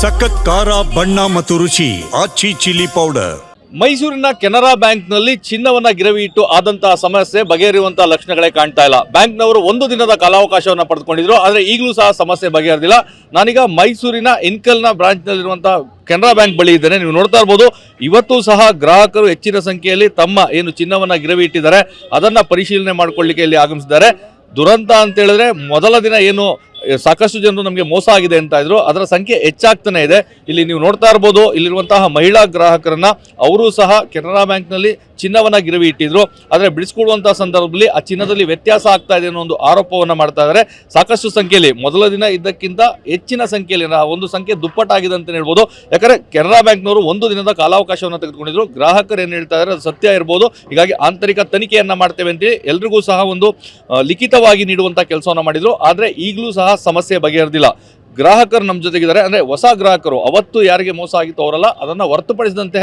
ಸಖತ್ ಖಾರ, ಬಣ್ಣ ಮತ್ತು ರುಚಿ ಆಚಿ ಚಿಲ್ಲಿ ಪೌಡರ್. ಮೈಸೂರಿನ ಕೆನರಾ ಬ್ಯಾಂಕ್ನಲ್ಲಿ ಚಿನ್ನವನ್ನ ಗಿರವಿ ಇಟ್ಟು ಆದಂತಹ ಸಮಸ್ಯೆ ಬಗೆಹರಿಯುವಂತಹ ಲಕ್ಷಣಗಳೇ ಕಾಣ್ತಾ ಇಲ್ಲ. ಬ್ಯಾಂಕ್ನವರು ಒಂದು ದಿನದ ಕಾಲಾವಕಾಶವನ್ನ ಪಡೆದುಕೊಂಡಿದ್ರು, ಆದ್ರೆ ಈಗಲೂ ಸಹ ಸಮಸ್ಯೆ ಬಗೆಹರಿದಿಲ್ಲ. ನಾನೀಗ ಮೈಸೂರಿನ ಇನ್ಕಲ್ನ ಬ್ರಾಂಚ್ನಲ್ಲಿರುವಂತಹ ಕೆನರಾ ಬ್ಯಾಂಕ್ ಬಳಿ ಇದ್ದೇನೆ, ನೀವು ನೋಡ್ತಾ ಇರ್ಬೋದು. ಇವತ್ತು ಸಹ ಗ್ರಾಹಕರು ಹೆಚ್ಚಿನ ಸಂಖ್ಯೆಯಲ್ಲಿ ತಮ್ಮ ಏನು ಚಿನ್ನವನ್ನ ಗಿರವಿ ಇಟ್ಟಿದ್ದಾರೆ, ಅದನ್ನ ಪರಿಶೀಲನೆ ಮಾಡ್ಕೊಳ್ಳಿಕ್ಕೆ ಇಲ್ಲಿ ಆಗಮಿಸಿದ್ದಾರೆ. ದುರಂತ ಅಂತ ಹೇಳಿದ್ರೆ ಮೊದಲ ದಿನ ಏನು ಸಾಕಷ್ಟು ಜನರು ನಮಗೆ ಮೋಸ ಆಗಿದೆ ಅಂತ ಇದ್ರು. ಅದರ ಸಂಖ್ಯೆ ಹೆಚ್ಚಾಗ್ತಾನೆ ಇದೆ. ಇಲ್ಲಿ ನೀವು ನೋಡ್ತಾ ಇರ್ಬೋದು, ಇಲ್ಲಿರುವಂತಹ ಮಹಿಳಾ ಗ್ರಾಹಕರನ್ನ ಅವರು ಸಹ ಕೆನರಾ ಬ್ಯಾಂಕ್ನಲ್ಲಿ ಚಿನ್ನವನ್ನ ಗಿರವಿ ಇಟ್ಟಿದ್ರು. ಆದರೆ ಬಿಡಿಸ್ಕೊಡುವಂತಹ ಸಂದರ್ಭದಲ್ಲಿ ಆ ಚಿನ್ನದಲ್ಲಿ ವ್ಯತ್ಯಾಸ ಆಗ್ತಾ ಇದೆ ಅನ್ನೋ ಒಂದು ಆರೋಪವನ್ನ ಮಾಡ್ತಾ ಇದ್ದಾರೆ ಸಾಕಷ್ಟು ಸಂಖ್ಯೆಯಲ್ಲಿ, ಮೊದಲ ದಿನ ಇದ್ದಕ್ಕಿಂತ ಹೆಚ್ಚಿನ ಸಂಖ್ಯೆಯಲ್ಲಿ ಒಂದು ಸಂಖ್ಯೆ ದುಪ್ಪಟ್ಟಾಗಿದೆ ಅಂತ ಹೇಳ್ಬೋದು. ಯಾಕಂದ್ರೆ ಕೆನರಾ ಬ್ಯಾಂಕ್ನವರು ಒಂದು ದಿನದ ಕಾಲಾವಕಾಶವನ್ನು ತೆಗೆದುಕೊಂಡಿದ್ರು. ಗ್ರಾಹಕರು ಏನು ಹೇಳ್ತಾ ಇದ್ದಾರೆ ಅದು ಸತ್ಯ ಇರ್ಬೋದು. ಹೀಗಾಗಿ ಆಂತರಿಕ ತನಿಖೆಯನ್ನ ಮಾಡ್ತೇವೆ ಅಂತೇಳಿ ಎಲ್ರಿಗೂ ಸಹ ಒಂದು ಲಿಖಿತವಾಗಿ ನೀಡುವಂತ ಕೆಲಸವನ್ನ ಮಾಡಿದ್ರು. ಆದರೆ ಈಗಲೂ ಸಹ ಸಮಸ್ಯೆ ಬಗೆಹರಿದಿಲ್ಲ. ಗ್ರಾಹಕರು ನಮ್ಮ ಜೊತೆಗಿದ್ದಾರೆ ಅಂದರೆ ಹೊಸ ಗ್ರಾಹಕರು, ಅವತ್ತು ಯಾರಿಗೆ ಮೋಸ ಆಗಿತ್ತು ಅವರಲ್ಲ, ಅದನ್ನು ಹೊರತುಪಡಿಸಿದಂತೆ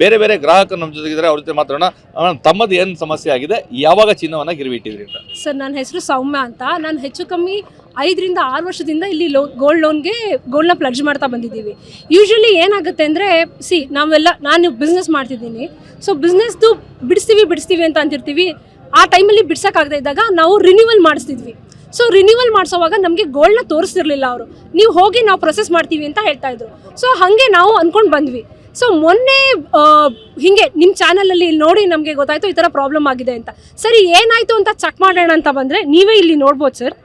ಬೇರೆ ಬೇರೆ ಗ್ರಾಹಕರು ನಮ್ಮ ಜೊತೆಗಿದ್ದಾರೆ ಅವ್ರ ಜೊತೆ ಮಾತಾಡೋಣ. ತಮ್ಮದು ಏನು ಸಮಸ್ಯೆ ಆಗಿದೆ? ಯಾವಾಗ ಚಿನ್ನವನ್ನು ಗಿರವಿ ಇಟ್ಟಿದ್ರಿ ಅಂತ? ಸರ್, ನನ್ನ ಹೆಸರು ಸೌಮ್ಯ ಅಂತ. ನಾನು ಹೆಚ್ಚು ಕಮ್ಮಿ ಐದರಿಂದ ಆರು ವರ್ಷದಿಂದ ಇಲ್ಲಿ ಲೋ ಗೋಲ್ಡ್ ಲೋನ್ಗೆ ಗೋಲ್ಡ್ನ ಪ್ಲಡ್ಜ್ ಮಾಡ್ತಾ ಬಂದಿದ್ದೀವಿ. ಯೂಶ್ವಲಿ ಏನಾಗುತ್ತೆ ಅಂದರೆ ಸಿ ನಾವೆಲ್ಲ, ನಾನು ಬಿಸ್ನೆಸ್ ಮಾಡ್ತಿದ್ದೀನಿ. ಸೊ ಬಿಸ್ನೆಸ್ದು ಬಿಡಿಸ್ತೀವಿ ಬಿಡಿಸ್ತೀವಿ ಅಂತ ಅಂತಿರ್ತೀವಿ. ಆ ಟೈಮಲ್ಲಿ ಬಿಡ್ಸೋಕ್ಕಾಗದೇ ಇದ್ದಾಗ ನಾವು ರಿನ್ಯೂವಲ್ ಮಾಡಿಸ್ತಿದ್ವಿ. ಸೊ ರಿನ್ಯೂವಲ್ ಮಾಡಿಸೋವಾಗ ನಮಗೆ ಗೋಲ್ಡ್ನ ತೋರಿಸ್ತಿರ್ಲಿಲ್ಲ ಅವರು. ನೀವು ಹೋಗಿ ನಾವು ಪ್ರೊಸೆಸ್ ಮಾಡ್ತೀವಿ ಅಂತ ಹೇಳ್ತಾ ಇದ್ರು. ಸೊ ಹಾಗೆ ನಾವು ಅಂದ್ಕೊಂಡು ಬಂದ್ವಿ. ಸೊ ಮೊನ್ನೆ ಹಿಂಗೆ ನಿಮ್ಮ ಚಾನಲಲ್ಲಿ ನೋಡಿ ನಮಗೆ ಗೊತ್ತಾಯಿತು ಈ ಥರ ಪ್ರಾಬ್ಲಮ್ ಆಗಿದೆ ಅಂತ. ಸರಿ, ಏನಾಯಿತು ಅಂತ ಚೆಕ್ ಮಾಡೋಣ ಅಂತ ಬಂದರೆ ನೀವೇ ಇಲ್ಲಿ ನೋಡ್ಬೋದು ಸರ್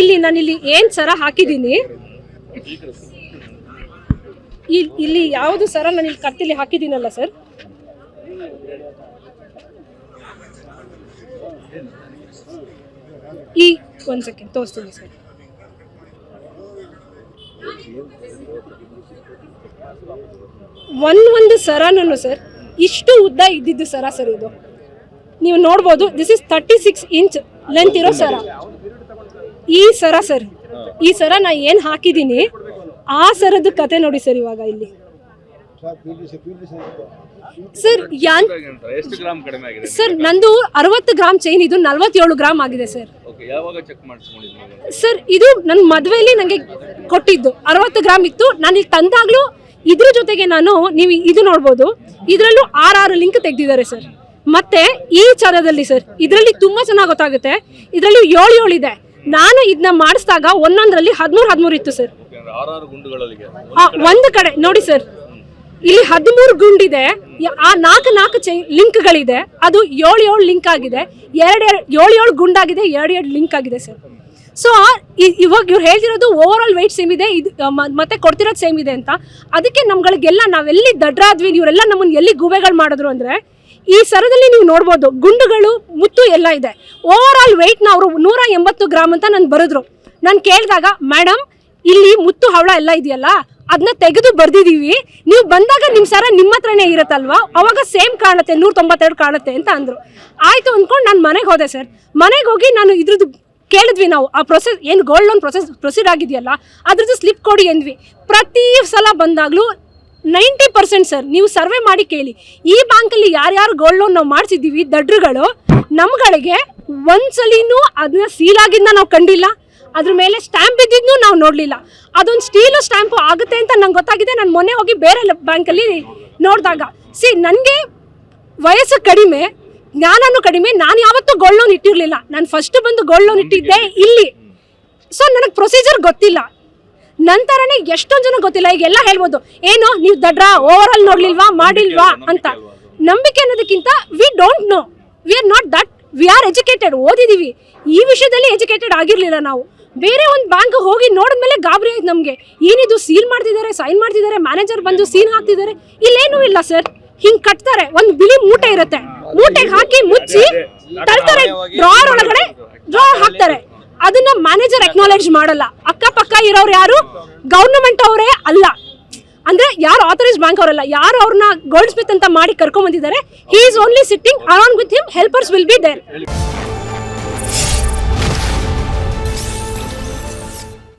ಇಲ್ಲಿ ನಾನು ಇಲ್ಲಿ ಏನು ಸರ ಹಾಕಿದ್ದೀನಿ? ಇಲ್- ಇಲ್ಲಿ ಯಾವುದು ಸರ ನಾನು ಇಲ್ಲಿ ಕತ್ತಿಲಿ ಹಾಕಿದ್ದೀನಲ್ಲ ಸರ್ ಈ ಒಂದು ಸೆಕೆಂಡ್ ತೋರಿಸ್ತೀನಿ ಸರ್. ಒಂದು ಒಂದು ಸರನೂ ಸರ್, ಇಷ್ಟು ಉದ್ದ ಇದ್ದಿದ್ದು ಸರ ಸರ್ ಇದು. ನೀವು ನೋಡ್ಬೋದು this is thirty six inch length ಇರೋ ಸರ. ಈ ಸರ ಸರ್, ಈ ಸರ ನಾ ಏನು ಹಾಕಿದ್ದೀನಿ, ಆ ಸರದ ಕತೆ ನೋಡಿ ಸರ್ ಇವಾಗ ಇಲ್ಲಿ. ಸರ್ ಯಾನ್ ಎಷ್ಟು ಗ್ರಾಮ್ ಕಡಿಮೆ ಆಗಿದೆ ಸರ್ ನಂದು ಅರವತ್ತು ಗ್ರಾಮ್ ಚೈನ್ ಇದು ನಲ್ವತ್ತೇಳು ಗ್ರಾಮ್ ಆಗಿದೆ ಸರ್. ಓಕೆ ಯಾವಾಗ ಚೆಕ್ ಮಾಡಿಸ್ಕೊಂಡಿದ್ರಿ ಸರ್ ಇದು ನನ್ನ ಮದುವೆಯಲ್ಲಿ ನನಗೆ ಕೊಟ್ಟಿದ್ದು. ಅರವತ್ತು ಗ್ರಾಮ್ ಇತ್ತು. ನಾನು ಇಲ್ಲಿ ತಂದಾಗ್ಲೂ ಇದ್ರ ಜೊತೆಗೆ ನಾನು ನೀವು ಇದು ನೋಡ್ಬೋದು. ಇದರಲ್ಲೂ ಆರಾರು ಲಿಂಕ್ ತೆಗ್ದಿದ್ದಾರೆ ಸರ್. ಮತ್ತೆ ಈ ಚರದಲ್ಲಿ ಸರ್ ಇದರಲ್ಲಿ ತುಂಬಾ ಚೆನ್ನಾಗಿ ಗೊತ್ತಾಗುತ್ತೆ. ಇದರಲ್ಲಿ ಏಳು ಏಳು ಇದೆ. ನಾನು ಇದನ್ನ ಮಾಡಿಸಿದಾಗ ಒಂದೊಂದರಲ್ಲಿ ಹದಿಮೂರು ಹದಿಮೂರು ಇತ್ತು ಸರ್. ಆರಾರು ಗುಂಡುಗಳಿಗೆ ಆ, ಒಂದು ಕಡೆ. ನೋಡಿ ಸರ್. ಇಲ್ಲಿ ಹದಿಮೂರು ಗುಂಡಿದೆ. ಆ ನಾಲ್ಕು ನಾಲ್ಕು ಚೈ ಲಿಂಕ್ಗಳಿದೆ. ಅದು ಏಳು ಏಳು ಲಿಂಕ್ ಆಗಿದೆ. ಎರಡು ಏಳು ಏಳು ಗುಂಡಾಗಿದೆ, ಎರಡು ಎರಡು ಲಿಂಕ್ ಆಗಿದೆ ಸರ್. ಸೊ ಇವಾಗ ಇವ್ರು ಹೇಳ್ತಿರೋದು ಓವರ್ ಆಲ್ ವೆಯ್ಟ್ ಸೇಮ್ ಇದೆ ಇದು ಮತ್ತೆ ಕೊಡ್ತಿರೋದು ಸೇಮ್ ಇದೆ ಅಂತ. ಅದಕ್ಕೆ ನಮ್ಗಳಿಗೆಲ್ಲ ನಾವೆಲ್ಲಿ ದಡ್ರಾದ್ವಿ, ಇವರೆಲ್ಲ ನಮ್ಮನ್ನ ಎಲ್ಲಿ ಗೂಬೆಗಳು ಮಾಡಿದ್ರು ಅಂದ್ರೆ, ಈ ಸರದಲ್ಲಿ ನೀವು ನೋಡ್ಬೋದು, ಗುಂಡುಗಳು, ಮುತ್ತು ಎಲ್ಲ ಇದೆ. ಓವರ್ ಆಲ್ ವೆಯ್ಟ್ನ ಅವರು ನೂರ ಎಂಬತ್ತು ಗ್ರಾಮ್ ಅಂತ ನಾನು ಬರೆದ್ರು. ನಾನು ಕೇಳಿದಾಗ ಮೇಡಮ್ ಇಲ್ಲಿ ಮುತ್ತು ಹವಳ ಎಲ್ಲ ಇದೆಯಲ್ಲ ಅದನ್ನ ತೆಗೆದು ಬರ್ದಿದೀವಿ. ನೀವು ಬಂದಾಗ ನಿಮ್ಮ ಸರ ನಿಮ್ಮ ಹತ್ರನೇ ಇರುತ್ತಲ್ವಾ? ಅವಾಗ ಸೇಮ್ ಕಾಣುತ್ತೆ ನೂರ ತೊಂಬತ್ತೆರಡು ಕಾಣುತ್ತೆ ಅಂತ ಅಂದರು. ಆಯಿತು ಅಂದ್ಕೊಂಡು ನಾನು ಮನೆಗೆ ಹೋದೆ ಸರ್ ಮನೆಗೆ ಹೋಗಿ ನಾನು ಇದ್ರದ್ದು ಕೇಳಿದ್ವಿ ನಾವು, ಆ ಪ್ರೊಸೆಸ್ ಏನು ಗೋಲ್ಡ್ ಲೋನ್ ಪ್ರೊಸೆಸ್ ಪ್ರೊಸೀಡ್ ಆಗಿದೆಯಲ್ಲ, ಅದ್ರದ್ದು ಸ್ಲಿಪ್ ಕೊಡಿ ಅಂದ್ವಿ. ಪ್ರತಿ ಸಲ ಬಂದಾಗಲೂ ನೈಂಟಿ ಪರ್ಸೆಂಟ್ ಸರ್ ನೀವು ಸರ್ವೆ ಮಾಡಿ ಕೇಳಿ. ಈ ಬ್ಯಾಂಕಲ್ಲಿ ಯಾರ್ಯಾರು ಗೋಲ್ಡ್ ಲೋನ್ ನಾವು ಮಾಡಿಸಿದ್ದೀವಿ, ದಡ್ರುಗಳು, ನಮ್ಗಳಿಗೆ ಒಂದ್ಸಲಿನೂ ಅದನ್ನ ಸೀಲ್ ಆಗಿದ್ನ ನಾವು ಕಂಡಿಲ್ಲ. ಅದ್ರ ಮೇಲೆ ಸ್ಟ್ಯಾಂಪ್ ಇದ್ದಿದ್ನು ನಾವು ನೋಡಲಿಲ್ಲ. ಅದೊಂದು ಸ್ಟೀಲು ಸ್ಟ್ಯಾಂಪು ಆಗುತ್ತೆ ಅಂತ ನಂಗೆ ಗೊತ್ತಾಗಿದೆ. ನಾನು ಮೊನ್ನೆ ಹೋಗಿ ಬೇರೆ ಬ್ಯಾಂಕಲ್ಲಿ ನೋಡಿದಾಗ ಸಿ ನನಗೆ ವಯಸ್ಸು ಕಡಿಮೆ ಜ್ಞಾನನೂ ಕಡಿಮೆ ನಾನು ಯಾವತ್ತೂ ಗೋಲ್ಡ್ ಲೋನ್ ಇಟ್ಟಿರಲಿಲ್ಲ. ನಾನು ಫಸ್ಟ್ ಬಂದು ಗೋಲ್ಡ್ ಲೋನ್ ಇಟ್ಟಿದ್ದೆ ಇಲ್ಲಿ. ಸೊ ನನಗೆ ಪ್ರೊಸೀಜರ್ ಗೊತ್ತಿಲ್ಲ. ನಂತರನೇ ಎಷ್ಟೊಂದು ಜನ ಗೊತ್ತಿಲ್ಲ. ಈಗ ಎಲ್ಲ ಹೇಳ್ಬೋದು ಏನು ನೀವು ದಡ್ರ ಓವರ್ ಆಲ್ ನೋಡ್ಲಿಲ್ವಾ ಮಾಡಿಲ್ವಾ? ಅಂತ. ನಂಬಿಕೆ ಅನ್ನೋದಕ್ಕಿಂತ we don't know we are not that we are educated ಓದಿದೀವಿ. ಈ ವಿಷಯದಲ್ಲಿ ಎಜುಕೇಟೆಡ್ ಆಗಿರಲಿಲ್ಲ ನಾವು. ಬೇರೆ ಒಂದು ಬ್ಯಾಂಕ್ ಹೋಗಿ ನೋಡಿದ್ಮೇಲೆ ಗಾಬರಿ ಆಯ್ತು ನಮಗೆ. ಏನಿದು ಸೀಲ್ ಮಾಡ್ತಿದ್ದಾರೆ ಸೈನ್ ಮಾಡ್ತಿದ್ದಾರೆ ಮ್ಯಾನೇಜರ್ ಬಂದು ಸೀನ್ ಹಾಕ್ತಿದ್ದಾರೆ ಇಲ್ಲೇನೂ ಇಲ್ಲ ಸರ್ ಹಿಂಗ್ ಕಟ್ತಾರೆ ಒಂದು ಬಿಳಿ ಮೂಟೆ ಇರುತ್ತೆ. ಮೂಟೆಗೆ ಹಾಕಿ ಮುಚ್ಚಿ ತಳ್ತಾರೆ ಡ್ರಾರ್ ಒಳಗಡೆ ಡ್ರಾರ್ ಹಾಕ್ತಾರೆ. ಅದನ್ನ ಮ್ಯಾನೇಜರ್ ಅಕ್ನಾಲೇಜ್ ಮಾಡಲ್ಲ. ಅಕ್ಕಪಕ್ಕ ಇರೋರು ಯಾರು? ಗವರ್ನಮೆಂಟ್ ಅವರೇ ಅಲ್ಲ. ಅಂದ್ರೆ ಯಾರು ಆಥರೈಸ್ ಬ್ಯಾಂಕ್ ಅವರಲ್ಲ. ಯಾರು ಅವ್ರನ್ನ ಗೋಲ್ಡ್ ಸ್ಮಿತ್ ಅಂತ ಮಾಡಿ ಕರ್ಕೊಂಡ್ ಬಂದಿದ್ದಾರೆ? He is only sitting around with him helpers will be there